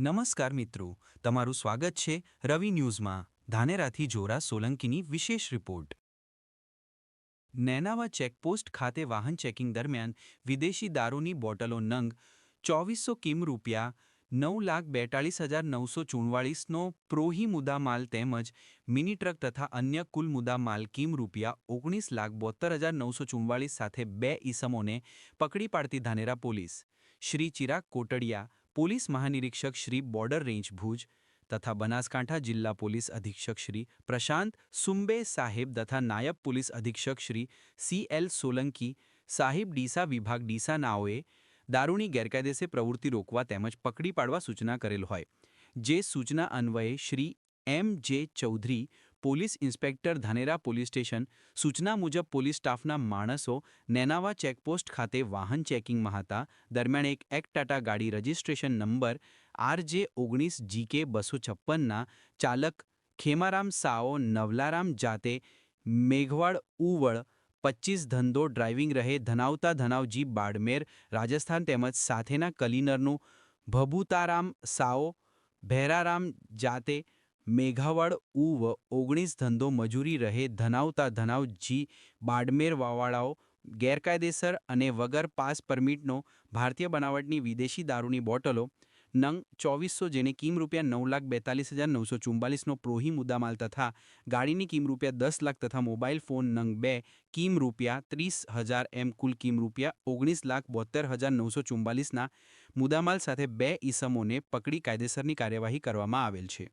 નમસ્કાર મિત્રો, તમારું સ્વાગત છે રવિ ન્યૂઝમાં. ધાનેરાથી જોરા સોલંકીની વિશેષ રિપોર્ટ. નેનાવા ચેકપોસ્ટ ખાતે વાહન ચેકિંગ દરમિયાન વિદેશી દારૂની બોટલો નંગ ચોવીસો કિમ રૂપિયા નવ લાખ બેતાળીસ હજાર નવસો ચુમ્વાળીસનો પ્રોહી મુદ્દામાલ તેમજ મિની ટ્રક તથા અન્ય કુલ મુદ્દામાલ કિમ રૂપિયા ઓગણીસ લાખ બોતેર હજાર નવસો ચુમ્વાળીસ સાથે બે ઈસમોને પકડી પાડતી ધાનેરા પોલીસ. શ્રી ચિરાગ કોટડિયા પોલીસ મહાનિરીક્ષક શ્રી બોર્ડર રેન્જ ભુજ તથા બનાસકાંઠા જિલ્લા પોલીસ અધિક્ષક શ્રી પ્રશાંત સુંબે સાહેબ તથા નાયબ પોલીસ અધિક્ષક શ્રી સી એલ સોલંકી, સાહિબ ડીસા વિભાગ ડીસા નાઓએ દારૂની ગેરકાયદેસર પ્રવૃત્તિ રોકવા તેમજ પકડી પાડવા સૂચના કરેલ હોય. જે સૂચના અન્વયે Shri M J Chaudhary police inspector Dhanera police station સૂચના મુજબ પોલીસ સ્ટાફના માણસો નેનાવા ચેકપોસ્ટ ખાતે વાહન ચેકિંગમાં હતા. દરમિયાન એક એક ટાટા ગાડી રજિસ્ટ્રેશન નંબર આરજે ઓગણીસ જીકે બસો છપ્પનના ચાલક ખેમારામ સાઓ નવલારામ જાતે મેઘવાડ ઉવળ પચીસ ધંધો ડ્રાઇવિંગ રહે ધનાવતા ધનાવજી બાડમેર રાજસ્થાન તેમજ સાથેના કલીનરનું ભભુતારામ સાઓ ભેરારામ જાતે મેઘાવડ ઉવ ઓગણીસ ધંધો મજૂરી રહે, ધનાવતા ધનાવજી બાડમેર વાવાળાઓ, ગેરકાયદેસર અને વગર પાસ પરમિટનો ભારતીય બનાવટની વિદેશી દારૂની બોટલો, નંગ ચોવીસો જેને કિમ રૂપિયા નવ લાખ બેતાલીસ હજાર નવસો ચુમ્બાલીસનો પ્રોહી મુદ્દામાલ તથા ગાડીની કિમ રૂપિયા દસ લાખ તથા મોબાઈલ ફોન નંગ બે, કિમ રૂપિયા ત્રીસ હજાર એમ કુલ કિમ રૂપિયા ઓગણીસ લાખ બોતેર હજાર નવસો ચુમ્બાલીસના મુદ્દામાલ સાથે બે ઈસમોને પકડી કાયદેસરની કાર્યવાહી કરવામાં આવેલ છે.